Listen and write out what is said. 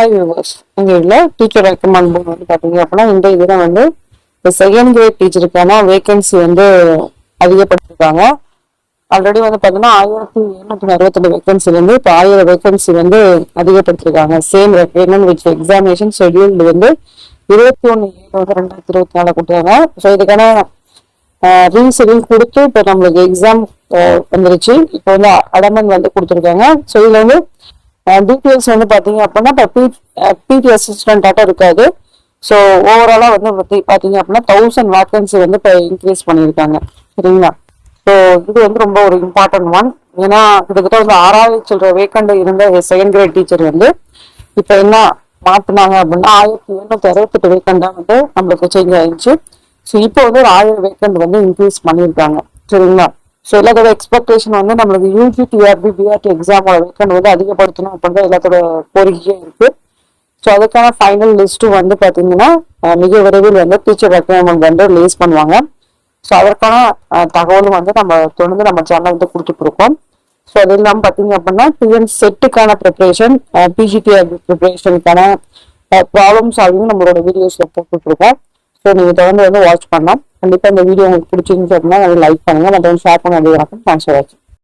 Hi viewers இங்கே இதில் teacher recommend board வந்து பார்த்தீங்க அப்படின்னா இந்த இதில் வந்து இந்த செகண்ட் கிரேட் டீச்சருக்கான வேகன்சி வந்து அதிகப்படுத்திருக்காங்க. ஆல்ரெடி வந்து பார்த்தீங்கன்னா ஆயிரத்தி எழுநூத்தி அறுபத்தெட்டு வேகன்சி வந்து இப்போ ஆயிரம் வேகன்சி வந்து அதிகப்படுத்திருக்காங்க. Same recruitment with examination scheduled வந்து இருபத்தி ஒன்று ஏழு வந்து ரெண்டாயிரத்தி இருபத்தி நாலு கொடுத்தாங்க. ஸோ இதுக்கான ரீசெடியூல் கொடுத்து இப்போ நம்மளுக்கு எக்ஸாம் வந்துருச்சு. இப்போ வந்து அடமன் வந்து கொடுத்துருக்காங்க. ஸோ இதில் வந்து டீட்டெயில்ஸ் வந்து பார்த்தீங்க அப்படின்னா இப்போ பி பிடி அசிஸ்டண்ட்டாட்டம் இருக்காது. ஸோ ஓவராலாக வந்து பார்த்தீங்க அப்படின்னா தௌசண்ட் வேக்கன்சி வந்து இப்போ இன்க்ரீஸ் பண்ணியிருக்காங்க. சரிங்களா? ஸோ இது வந்து ரொம்ப ஒரு இம்பார்ட்டன்ட் ஒன் ஏன்னா கிட்டத்தட்ட வந்து ஆறாயிரம் சில்லற வேக்கண்ட் இருந்த செகண்ட் கிரேட் டீச்சர் வந்து இப்போ என்ன மாற்றினாங்க அப்படின்னா ஆயிரத்தி எழுநூத்தி அறுபத்தெட்டு வேக்கண்டாக வந்து நம்மளுக்கு சேஞ்ச் ஆயிடுச்சு. ஸோ இப்போ வந்து ஒரு ஆயிரம் வேக்கண்ட் வந்து இன்க்ரீஸ் பண்ணியிருக்காங்க. சரிங்களா? ஸோ எல்லாத்தோட எக்ஸ்பெக்டேஷன் வந்து நம்மளுக்கு யூஜி டிஆர்பி பிஆர்டி எக்ஸாமோட வேக்கன் வந்து அதிகப்படுத்தணும் அப்படின்னு எல்லாத்தோட கோரிக்கையும் இருக்கு. ஸோ அதுக்கான ஃபைனல் லிஸ்ட்டும் வந்து பார்த்தீங்கன்னா மிக விரைவில் வந்து டீச்சர் ரெக்கமெண்ட் வந்து ரிலீஸ் பண்ணுவாங்க. ஸோ அதற்கான தகவலும் வந்து நம்ம தொடர்ந்து நம்ம சேனல் வந்து கொடுத்துட்ருக்கோம் ஸோ அது இல்லாமல் பார்த்தீங்க அப்படின்னா டிஎன் செட்டுக்கான ப்ரிப்பரேஷன் பிஜிடிஆர்பி ப்ரிப்ரேஷனுக்கான ப்ராப்ளம் சால்விங் நம்மளோட வீடியோஸில் போட்டுட்ருக்கோம் ஸோ நீங்கள் தொடர்ந்து வந்து வாட்ச் பண்ணலாம். கண்டிப்பாக இந்த வீடியோ உங்களுக்கு பிடிச்சிருந்துச்சு அப்படின்னா லைக் பண்ணுங்கள் மற்றவங்க ஷேர் பண்ண வேண்டிய தேங்க்ஸ் ஃபார் வாட்சிங்